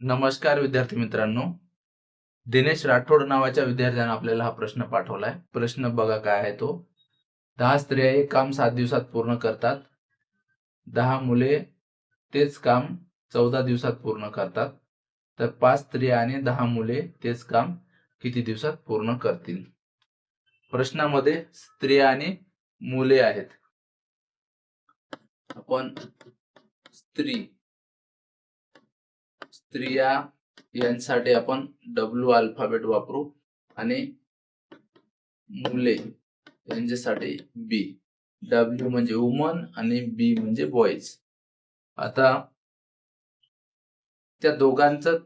नमस्कार विद्यार्थी मित्रांनो. दिनेश राठोड नावाच्या विद्यार्थ्यानं आपल्याला हा प्रश्न पाठवलाय. प्रश्न बघा काय आहे तो. दहा स्त्रिया एक काम सात दिवसात पूर्ण करतात. दहा मुले तेच काम चौदा दिवसात पूर्ण करतात. तर पाच स्त्रिया आणि दहा मुले तेच काम किती दिवसात पूर्ण करतील? प्रश्नामध्ये स्त्रिया आणि मुले आहेत. आपण स्त्री स्त्रिया यांसाठी आपण डब्ल्यू अल्फाबेट वापरू आणि मुले यांच्यासाठी बी डब्ल्यू म्हणजे वुमन आणि बी म्हणजे बॉईज आता त्या दोघांचं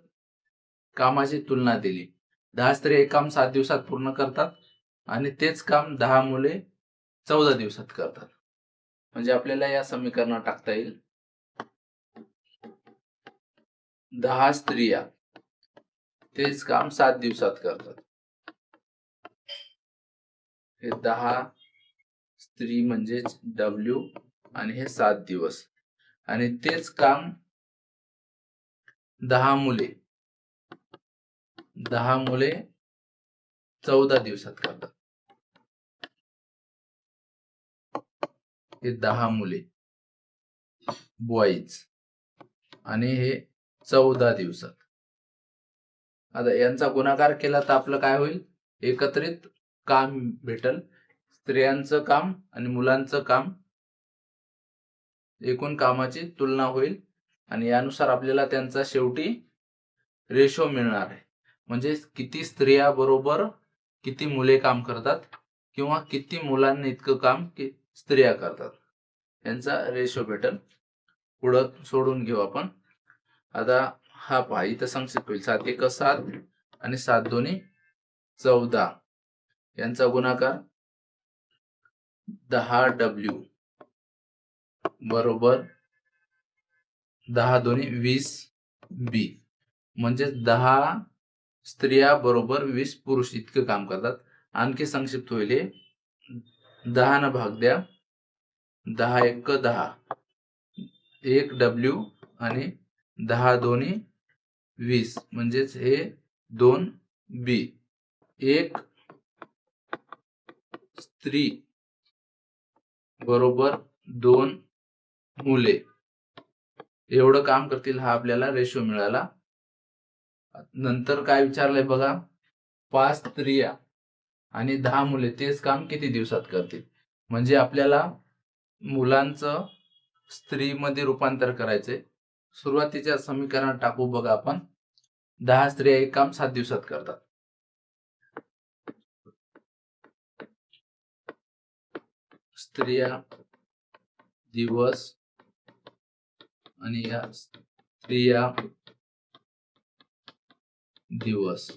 कामाची तुलना दिली. दहा स्त्री एक काम सात दिवसात पूर्ण करतात आणि तेच काम दहा मुले चौदा दिवसात करतात. म्हणजे आपल्याला या समीकरणात टाकता येईल. दहा स्त्रिया. तेच काम सात दिवसात करतात. हे दहा स्त्री म्हणजेच डब्ल्यू आणि हे सात दिवस. आणि तेच काम दहा मुले. दहा मुले चौदा दिवसात करतात. हे दहा मुले. बॉईज आणि हे चौदा दिवसात. आता यांचा गुणाकार केला तर आपलं काय होईल? एकत्रित काम भेटल. स्त्रियांचं काम आणि मुलांचं काम एकूण कामाची तुलना होईल आणि यानुसार आपल्याला त्यांचा शेवटी रेशो मिळणार आहे. म्हणजे किती स्त्रिया बरोबर किती मुले काम करतात किंवा किती मुलांना इतकं काम कि स्त्रिया करतात. यांचा रेशो भेटल. पुढं सोडून घेऊ आपण. आता हा पहा इथं संक्षिप्त होईल सात एक सात आणि सात दोन्ही चौदा. यांचा गुणाकार दहा डब्ल्यू बरोबर दहा दोन्ही वीस बी म्हणजे दहा स्त्रिया बरोबर वीस पुरुष इतकं काम करतात. आणखी संक्षिप्त होईल हे. दहा न भाग द्या. दहा एक दहा. एक डब्ल्यू आणि दहा दोन्ही वीस. म्हणजेच हे दोन बी. एक स्त्री. बरोबर दोन मुले. एवढं काम करतील हा आपल्याला रेशो मिळाला. नंतर काय विचारलंय बघा. पाच स्त्रिया आणि दहा मुले तेच काम किती दिवसात करतील? म्हणजे आपल्याला मुलांचं स्त्रीमध्ये रूपांतर करायचंय. सुरुवातीच्या समीकरणात टाकू बघा आपण. दहा स्त्रिया एक काम सात दिवसात करतात. स्त्रिया दिवस आणि या स्त्रिया दिवस.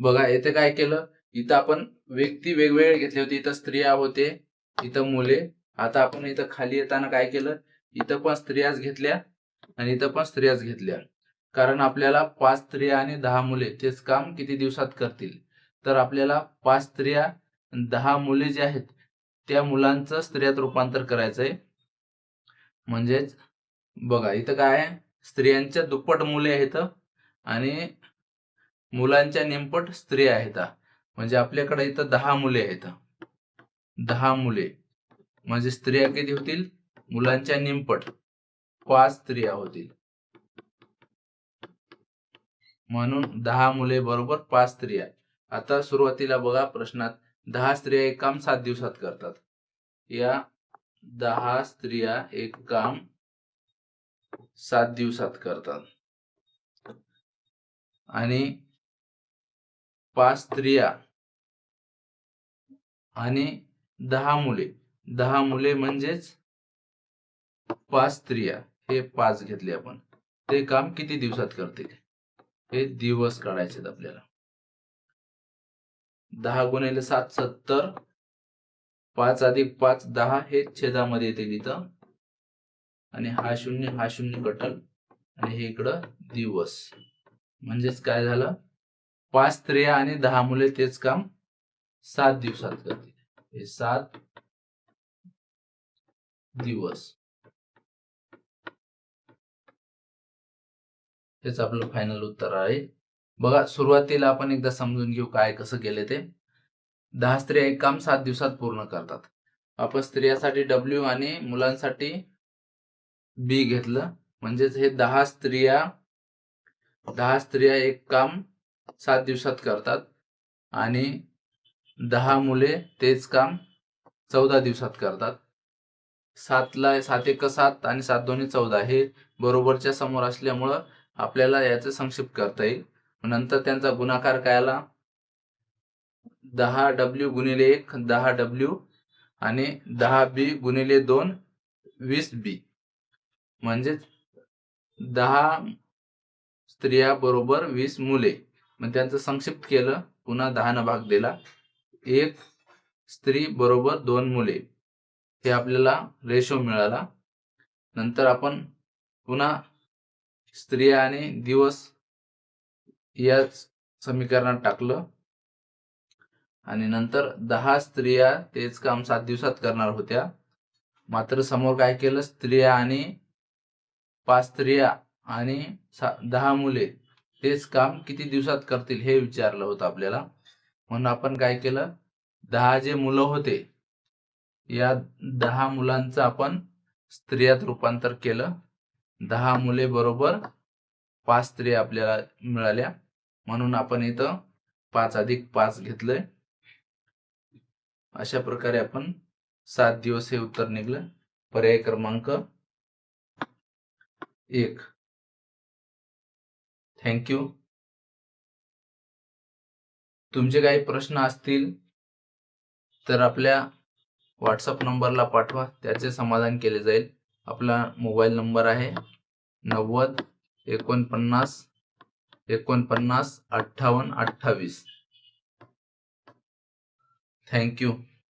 बघा येथे काय केलं? इथं आपण व्यक्ती वेगवेगळे घेतले होते. इथं स्त्रिया होते इथं मुले. आता आपण इथं खाली येताना काय केलं? इथं पण स्त्रियाच घेतल्या आणि इथं पण स्त्रियाच घेतल्या. कारण आपल्याला पाच स्त्रिया आणि दहा मुले तेच काम किती दिवसात करतील? तर आपल्याला पाच स्त्रिया दहा मुले जे आहेत त्या मुलांचं स्त्रियात रूपांतर करायचंय. म्हणजेच बघा इथं काय आहे? स्त्रियांच्या दुप्पट मुले आहेत आणि मुलांच्या नेमपट स्त्रिया आहेत. म्हणजे आपल्याकडे इथं दहा मुले आहेत. दहा मुले. म्हणजे स्त्रिया किती होतील? मुलांच्या निमपट पाच स्त्रिया होतील. म्हणून दहा मुले बरोबर पाच स्त्रिया. आता सुरुवातीला बघा प्रश्नात दहा स्त्रिया एक काम सात दिवसात करतात. या दहा स्त्रिया एक काम सात दिवसात करतात. आणि पाच स्त्रिया आणि दहा मुले. दहा मुले म्हणजेच पाच स्त्रिया हे पाच घेतले आपण. ते काम किती दिवसात करतील हे दिवस काढायचे आपल्याला. दहा गुणिले सात सत्तर. पाच अधिक पाच दहा हे छेदामध्ये येते तिथं. आणि हा शून्य हा शून्य कटल. आणि हे इकडं दिवस. म्हणजेच काय झालं? पाच स्त्रिया आणि दहा मुले तेच काम सात दिवसात करतील. हे सात दिवस. हेच आपलं फायनल उत्तर आहे. बघा सुरुवातीला आपण एकदा समजून घेऊ काय कसं गेले ते. दहा स्त्रिया एक काम सात दिवसात पूर्ण करतात. आपण स्त्रियासाठी डब्ल्यू आणि मुलांसाठी बी घेतलं. म्हणजेच हे दहा स्त्रिया दहा स्त्रिया एक काम सात दिवसात करतात. आणि दहा मुले तेच काम चौदा दिवसात करतात. सातला सात एक सात आणि सात दोन्ही चौदा. हे बरोबरच्या समोर असल्यामुळं आपल्याला याचं संक्षिप्त करता येईल. नंतर त्यांचा गुणाकार काय आला? दहा डब्ल्यू गुणिले एक दहा डब्ल्यू आणि दहा बी गुणिले दोन वीस बी म्हणजेच दहा स्त्रिया बरोबर वीस मुले. मग त्यांचं संक्षिप्त केलं पुन्हा दहानं भाग दिला. एक स्त्री बरोबर दोन मुले. हे आपल्याला रेशो मिळाला. नंतर आपण पुन्हा स्त्रिया आणि दिवस या समीकरणात टाकलं. आणि नंतर दहा स्त्रिया तेच काम सात दिवसात करणार होत्या. मात्र समोर काय केलं? स्त्रिया आणि पाच स्त्रिया आणि दहा मुले तेच काम किती दिवसात करतील हे विचारलं होतं आपल्याला. म्हणून आपण काय केलं? दहा जे मुलं होते या दहा मुलांचं आपण स्त्रियात रूपांतर केलं. दहा मुले बरोबर पाच स्त्री आपल्याला मिळाल्या. म्हणून आपण इथं पाच अधिक पाच घेतलंय. अशा प्रकारे आपण सात दिवस हे उत्तर निघलं. पर्याय क्रमांक एक. थँक्यू तुमचे काही प्रश्न असतील तर आपल्या व्हॉट्सअप नंबरला पाठवा. त्याचे समाधान केले जाईल. आपला मोबाईल नंबर आहे नव्वद एकोणपन्नास एकोणपन्नास अठ्ठावन्न अठ्ठावीस. थँक्यू